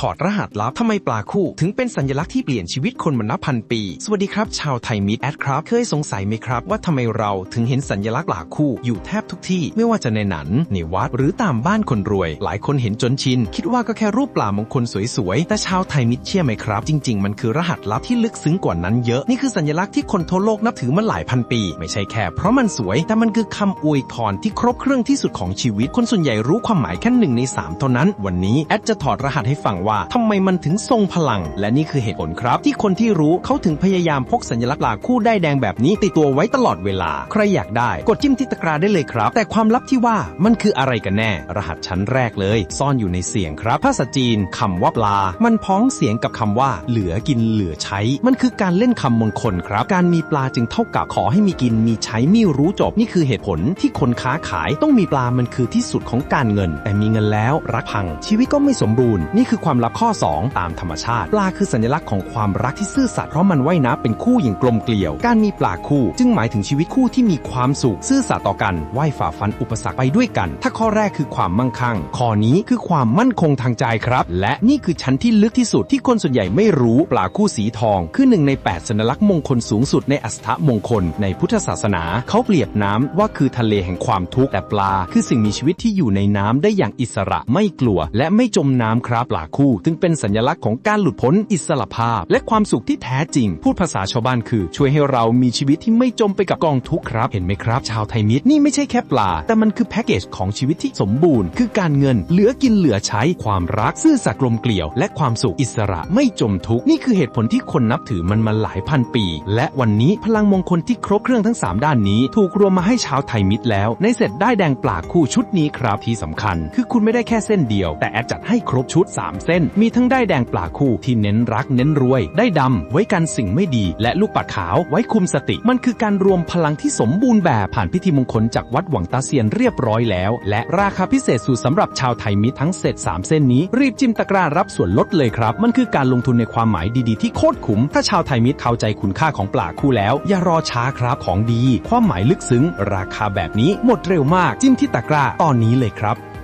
ถอดรหัสลับทำไมปลาคู่ถึงเป็นสัญลักษณ์ที่เปลี่ยนชีวิตคนมานับพันปี สวัสดีครับ ชาวไทยมิตรแอดครับ เคยสงสัยไหมครับ ว่าทำไมเราถึงเห็นสัญลักษณ์ปลาคู่อยู่แทบทุกที่ไม่ว่าจะในหนังในวัดหรือตามบ้านคนรวย หลายคนเห็นจนชิน คิดว่าก็แค่รูปปลามงคลสวยๆ แต่ชาวไทยมิตรเชื่อไหมครับ จริง ๆ มันคือรหัสลับที่ลึกซึ้งกว่านั้นเยอะนี่คือสัญลักษณ์ที่คนทั่วโลกนับถือมาหลายพันปี ไม่ใช่แค่เพราะมันสวย แต่มันคือคำอวยพรที่ครบเครื่องที่สุดของชีวิต คนส่วนใหญ่รู้ความหมายแค่หนึ่งในสามเท่านั้น วันนี้แอดจะถอดรหัสให้ฟังว่าทำไมมันถึงทรงพลัง และนี่คือเหตุผลครับ ที่คนที่รู้เขาถึงพยายามพกสัญลักษณ์หลาคู่ได้แดงแบบนี้ ติดตัวไว้ตลอดเวลา ใครอยากได้กดจิ้มที่ตะกร้าได้เลยครับ แต่ความลับที่ว่ามันคืออะไรกันแน่ รหัสชั้นแรกเลย ซ่อนอยู่ในเสียงครับ ภาษาจีนคำว่าปลา มันพ้องเสียงกับคำว่า เหลือกินเหลือใช้ มันคือการเล่นคำมงคลครับ การมีปลาจึงเท่ากับขอให้มีกินมีใช้ม่รู้จบนี่คือเหตุผลที่คนค้าขายต้องมีปลามันคือที่สุดของการเงิน แต่มีเงินแล้วรักพังชีวิตก็ไม่สมบูรณ์นี่คือความลับข้อ 2 ตามธรรมชาติปลาคือสัญลักษณ์ของความรักที่ซื่อสัตย์เพราะมันว่ายน้ำเป็นคู่อย่างกลมเกลียว การมีปลาคู่ จึงหมายถึงชีวิตคู่ที่มีความสุขซื่อสัตย์ต่อกันว่ายฝ่าฟันอุปสรรคไปด้วยกัน ถ้าข้อแรกคือความมั่งคั่งข้อนี้คือความมั่นคงทางใจครับ และนี่คือชั้นที่ลึกที่สุดที่คนส่วนใหญ่ไม่รู้ปลาคู่สีทอง คือหนึ่งใน 8 สัญลักษณ์มงคลสูงสุดในอัสถมงคล ในพุทธศาสนา เขาเปรียบน้ำว่าคือทะเลแห่งความทุกข์แต่ปลา คือสิ่งมีชีวิตที่อยู่ในน้ำได้อย่างอิสระไม่กลัว และไม่จมน้ำครับปลาคู่จึงเป็นสัญลักษณ์ของการหลุดพ้นอิสระภาพ และความสุขที่แท้จริง พูดภาษาชาวบ้านคือ ช่วยให้เรามีชีวิตที่ไม่จมไปกับกองทุกข์ครับ เห็นไหมครับ ชาวไทยมิตรนี่ไม่ใช่แค่ปลา แต่มันคือแพ็กเกจของชีวิตที่สมบูรณ์ คือการเงิน เหลือกินเหลือใช้ความรักซื่อสัตย์กลมเกลียว และความสุขอิสระไม่จมทุกข์นี่คือเหตุผลที่คนนับถือมันมาหลายพันปี และวันนี้พลังมงคลที่ครบเครื่องทั้ง 3 ด้านนี้ ถูกรวมมาให้ชาวไทยมิตรแล้ว ในเสร็จได้แดงปลาคู่ชุดนี้ครับที่สำคัญ คือคุณไม่ได้แค่เส้นเดียว แต่แอดจัดให้ครบชุด 3 เส้นมีทั้งได้แดงปลาคู่ที่เน้นรักเน้นรวย ได้ดำ ไว้กันสิ่งไม่ดี และลูกปัดขาวไว้คุมสติ มันคือการรวมพลังที่สมบูรณ์แบบผ่านพิธีมงคลจากวัดหวังตาเซียนเรียบร้อยแล้ว และราคาพิเศษสุดสำหรับชาวไทยมิตรทั้งเซต3เส้นนี้ รีบจิ้มตะกร้ารับส่วนลดเลยครับ มันคือการลงทุนในความหมายดีๆที่โคตรคุ้มถ้าชาวไทยมิตรเข้าใจคุณค่าของปลาคู่แล้ว อย่ารอช้าครับของดี ความหมายลึกซึ้ง ราคาแบบนี้หมดเร็วมาก จิ้มที่ตะกร้าตอนนี้เลยครับ